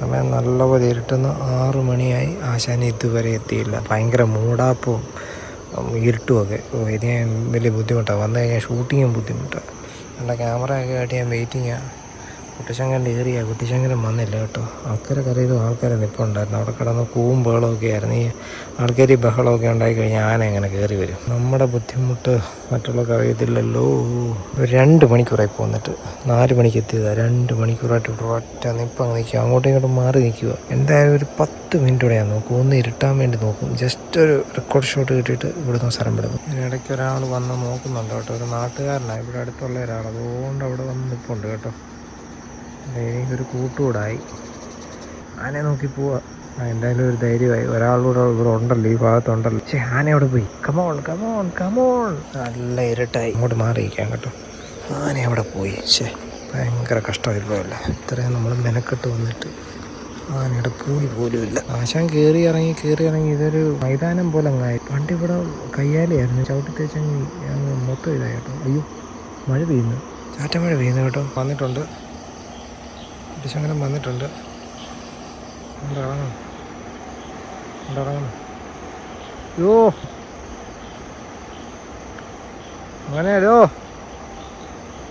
സമയം നല്ലപോലെ ഇരുട്ടുന്നു. ആറു മണിയായി ആശാൻ ഇതുവരെ എത്തിയില്ല. ഭയങ്കര മൂടാപ്പും ഇരുട്ടുമൊക്കെ. ഞാൻ വലിയ ബുദ്ധിമുട്ടാണ് വന്നു കഴിഞ്ഞാൽ ഷൂട്ടിങ്ങും ബുദ്ധിമുട്ടാണ് എന്റെ ക്യാമറ ഒക്കെ ആയിട്ട് ഞാൻ വെയിറ്റിങ്ങാണ് കുട്ടിശങ്കരന്റെ ഏറിയ കുട്ടിശങ്കരൻ വന്നില്ല കേട്ടോ. അക്കരെ കരയിലും ആൾക്കാരെ നിൽപ്പുണ്ടായിരുന്നു അവിടെ കിടന്ന് കൂവും ബഹളമൊക്കെ ആയിരുന്നു. ഈ ആൾക്കാർ ഈ ബഹളമൊക്കെ ഉണ്ടായി കഴിഞ്ഞാൽ ആന എങ്ങനെ കയറി വരും. നമ്മുടെ ബുദ്ധിമുട്ട് മറ്റുള്ളവർക്ക് അറിയത്തില്ലല്ലോ. രണ്ട് മണിക്കൂറായി പോന്നിട്ട്. നാല് മണിക്ക് എത്തിയതാണ് രണ്ട് മണിക്കൂറായിട്ട് ഇവിടെ ഒറ്റ നിപ്പം നിൽക്കുക. അങ്ങോട്ടും ഇങ്ങോട്ടും മാറി നിൽക്കുക. എന്തായാലും ഒരു പത്ത് മിനിറ്റ് കൂടെ ഞാൻ നോക്കും. ഒന്ന് ഇരുട്ടാൻ വേണ്ടി നോക്കും. ജസ്റ്റ് ഒരു റെക്കോർഡ് ഷോട്ട് കിട്ടിയിട്ട് ഇവിടുന്ന് സ്ഥലം വിടുന്നു. ഇതിനിടയ്ക്ക് ഒരാൾ വന്ന് നോക്കുന്നുണ്ട് കേട്ടോ. ഒരു നാട്ടുകാരനാണ് ഇവിടെ അടുത്തുള്ള ഒരാൾ. അതുകൊണ്ട് അവിടെ വന്ന് നിൽപ്പുണ്ട് കേട്ടോ. എനിക്കൊരു കൂട്ടുകൂടായി. ആനയെ നോക്കി പോവാ. എന്തായാലും ഒരു ധൈര്യമായി. ഒരാളൂടെ ഇവിടെ ഉണ്ടല്ലോ ഈ ഭാഗത്തുണ്ടല്ലോ. പക്ഷേ ആന അവിടെ പോയി? കമോൺ കമോൺ കമോൺ നല്ല ഇരുട്ടായി. ഇങ്ങോട്ട് മാറിയിരിക്കാം കേട്ടോ. ആന അവിടെ പോയി? ശേ ഭയങ്കര കഷ്ടമായിരുന്നല്ല ഇത്രയും നമ്മൾ മെനക്കെട്ട് വന്നിട്ട് ആനയുടെ പൂടി പോലും ഇല്ല. ആശാൻ കയറി ഇറങ്ങി കയറി ഇറങ്ങി ഇതൊരു മൈതാനം പോലെ അങ്ങായി പണ്ട് ഇവിടെ കയ്യാലിയായിരുന്നു. ചവിട്ടി തേച്ചങ്ങി മൊത്തം ഇതായി കേട്ടോ. അയ്യോ മഴ പെയ്യുന്നു. ചാറ്റ മഴ പെയ്യുന്നു കേട്ടോ. വന്നിട്ടുണ്ട്. കുട്ടിശങ്കരൻ വന്നിട്ടുണ്ട്. ഇറങ്ങണം. ഇറങ്ങണം. യോ അങ്ങനെയല്ലോ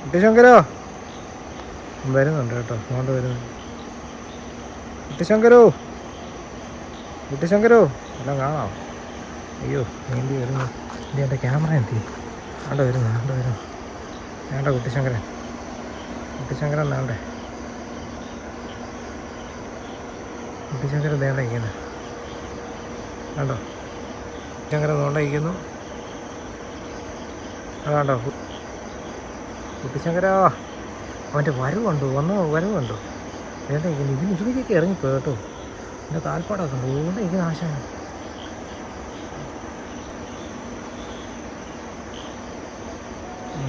കുട്ടിശങ്കരോ വരുന്നുണ്ട് കേട്ടോ. അങ്ങോട്ട് വരുന്നു. കുട്ടിശങ്കരോ കുട്ടിശങ്കരോ എല്ലാം കാണാം. അയ്യോ നീന്തി വരുന്നു. ഇനി എന്റെ ക്യാമറ എന്തി അവിടെ വരുന്നു അവിടെ വരുന്നു. വേണ്ട കുട്ടിശങ്കരൻ കുട്ടിശങ്കരൻ വേണ്ടേ? കുട്ടിശങ്കരൻ വേണ്ട ഇങ്ങനെ കണ്ടോ? കുട്ടിശങ്കരൻ നോണ്ടിരിക്കുന്നു അതാണ്ടോ കുട്ടിശങ്കരാ അവന്റെ വരവുണ്ടോ വന്ന് വരവുണ്ടോ വേണ്ട ഇരിക്കുന്നു. ഇതിന് ഇതിലേക്ക് ഇറങ്ങിപ്പോ കേട്ടോ. എന്റെ കാൽപ്പാടൊക്കെ ഉണ്ട് ഓടെ ഇരിക്കുന്ന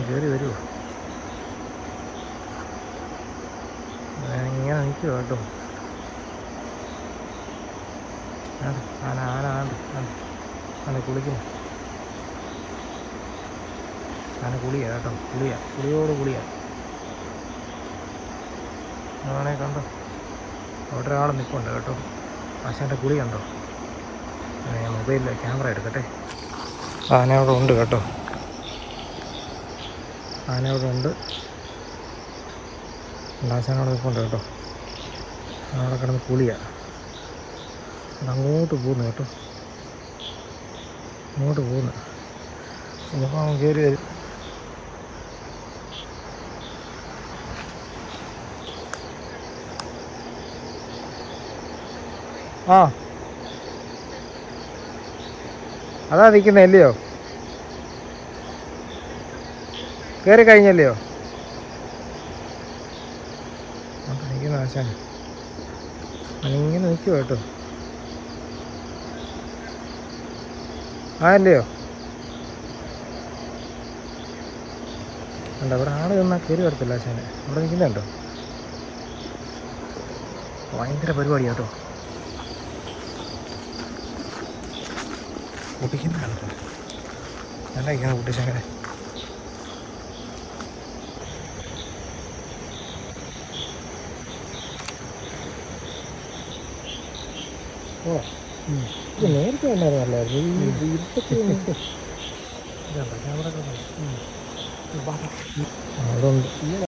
കയറി വരുമോ ഇങ്ങനെ നിൽക്കുക കേട്ടോ. ആന ആന ആണ്ട് ആണ്ട് ആന കുളിക്കുന്നു ആന കുളിയാ കേട്ടോ. കുളിയാ. കുളിയോട് കുളിയാ. ആണെ കണ്ടോ? അവിടെ ഒരാൾ നിൽപ്പുണ്ട് കേട്ടോ. ആശാന്റെ കുളി കണ്ടോ? ഞാൻ മൊബൈലിൽ ക്യാമറ എടുക്കട്ടെ. ആന അവിടെ ഉണ്ട് കേട്ടോ. ആന അവിടെ ഉണ്ട്. ആശാൻ അവിടെ നിൽപ്പുണ്ട് കേട്ടോ അവിടെ കിടന്ന് കുളിയാ. അത് അങ്ങോട്ട് പോകുന്നു കേട്ടോ. അങ്ങോട്ട് പോകുന്നു. അപ്പം കയറി വരും. ആ. അതാ നിൽക്കുന്നത് അല്ലയോ? കയറി കഴിഞ്ഞല്ലയോ? നിൽക്കുന്ന ആശാൻ. അവനിങ്ങനെ നിൽക്കുമോ കേട്ടോ. ആ അല്ല അവിടെ ആൾ നിന്നാൽ കയറി വരത്തില്ല ആശാനെ. അവിടെ നിൽക്കുന്നുണ്ടോ? ഭയങ്കര പരിപാടി കേട്ടോ. നല്ല ഇരിക്കുന്ന കുട്ടിശങ്കരെ ഓ. ഇത് നേരത്തെ ഉണ്ടായിരുന്നു നല്ലായിരുന്നു ക്യാമറ അവിടെ ഉണ്ട്